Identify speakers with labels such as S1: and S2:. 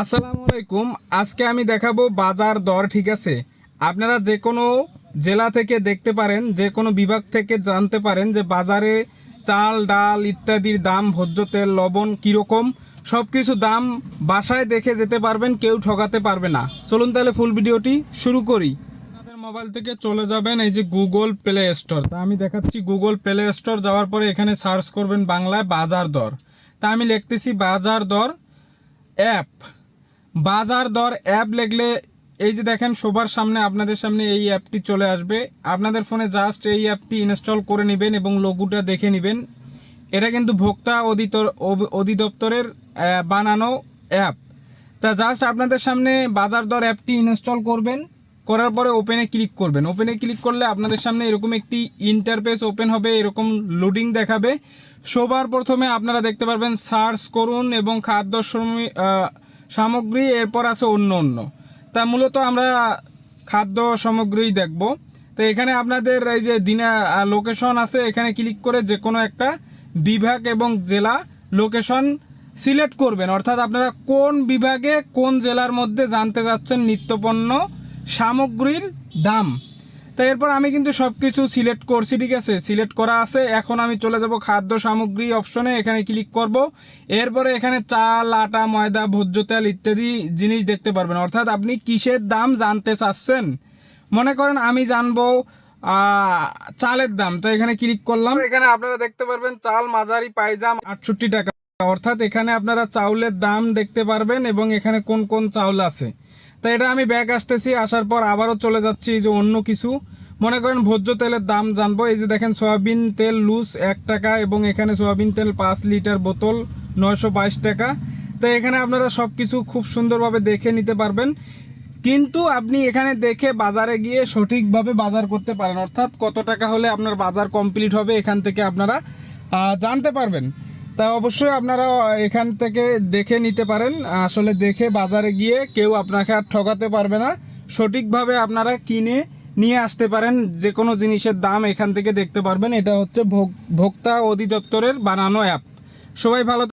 S1: আসসালামু আলাইকুম। আজকে আমি দেখাবো বাজার দর, ঠিক আছে? আপনারা যে কোনো জেলা থেকে দেখতে পারেন যে কোনো বিভাগ থেকে জানতে পারেন যে বাজারে চাল, ডাল ইত্যাদির দাম, ভোজ্য তেল, লবণ কীরকম সব কিছু দাম বাসায় দেখে যেতে পারবেন, কেউ ঠকাতে পারবে না। চলুন তাহলে ফুল ভিডিওটি শুরু করি। আপনাদের মোবাইল থেকে চলে যাবেন, এই যে গুগল প্লে স্টোর তা আমি দেখাচ্ছি গুগল প্লে স্টোর যাওয়ার পরে এখানে সার্চ করবেন বাংলায় বাজার দর। তা আমি লিখতেছি বাজার দর অ্যাপ বাজার দর অ্যাপ লিখলে এই যে দেখেন সবার সামনে আপনাদের সামনে এই অ্যাপটি চলে আসবে। আপনাদের ফোনে জাস্ট এই অ্যাপটি ইনস্টল করে নেবেন এবং লোগোটা দেখে নেবেন। এটা কিন্তু ভোক্তা অধিতর অধিদপ্তরের বানানো অ্যাপ। তা জাস্ট আপনাদের সামনে বাজার দর অ্যাপটি ইনস্টল করবেন। করার পরে ওপেনে ক্লিক করবেন। ওপেনে ক্লিক করলে আপনাদের সামনে এরকম একটি ইন্টারফেস ওপেন হবে এরকম লোডিং দেখাবে। সবার প্রথমে আপনারা দেখতে পারবেন সার্চ করুন এবং খাদ্য শ্রমি- আহ, সামগ্রী, এরপর আছে অন্য অন্য। তা মূলত আমরা খাদ্য সামগ্রী দেখব। তো এখানে আপনাদের এই যে দিনা লোকেশন আছে, এখানে ক্লিক করে যে কোনো একটা বিভাগ এবং জেলা লোকেশন সিলেক্ট করবেন। অর্থাৎ আপনারা কোন বিভাগে কোন জেলার মধ্যে জানতে যাচ্ছেন নিত্যপণ্য সামগ্রীর দাম। তো এরপর আমি কিন্তু সব কিছু সিলেক্ট করছি ঠিক আছে? সিলেক্ট করা আছে। এখন আমি চলে যাব খাদ্য সামগ্রী অপশনে এখানে ক্লিক করব। এরপরে এখানে চাল আটা ময়দা ভোজ্য তেল ইত্যাদি জিনিস দেখতে পারবেন। অর্থাৎ আপনি কিসের দাম জানতে চাচ্ছেন? মনে করেন আমি জানব চালের দাম। তো এখানে ক্লিক করলাম। এখানে আপনারা দেখতে পারবেন চাল মাঝারি পাইজাম আটষট্টি টাকা। অর্থাৎ এখানে আপনারা চাউলের দাম দেখতে পারবেন এবং এখানে কোন কোন চাউল আছে। তো এটা আমি ব্যাগ আসতেছি আসার পর আবারও চলে যাচ্ছি যে অন্য কিছু। মনে করেন ভোজ্য তেলের দাম জানব। এই যে দেখেন, সয়াবিন তেল লুজ এক টাকা এবং এখানে সয়াবিন তেল পাঁচ লিটার বোতল নয়শো বাইশ টাকা। তো এখানে আপনারা সব কিছু খুব সুন্দরভাবে দেখে নিতে পারবেন। কিন্তু আপনি এখানে দেখে বাজারে গিয়ে সঠিকভাবে বাজার করতে পারেন। অর্থাৎ কত টাকা হলে আপনার বাজার কমপ্লিট হবে এখান থেকে আপনারা জানতে পারবেন। তা অবশ্যই আপনারা এখান থেকে দেখে নিতে পারেন। আসলে দেখে বাজারে গিয়ে কেউ আপনাকে আর ঠকাতে পারবে না। সঠিকভাবে আপনারা কিনে নিয়ে আসতে পারেন যে কোনো জিনিসের দাম এখান থেকে দেখতে পারবেন। এটা হচ্ছে ভোক্তা অধিদপ্তরের বানানো অ্যাপ সবাই ভালো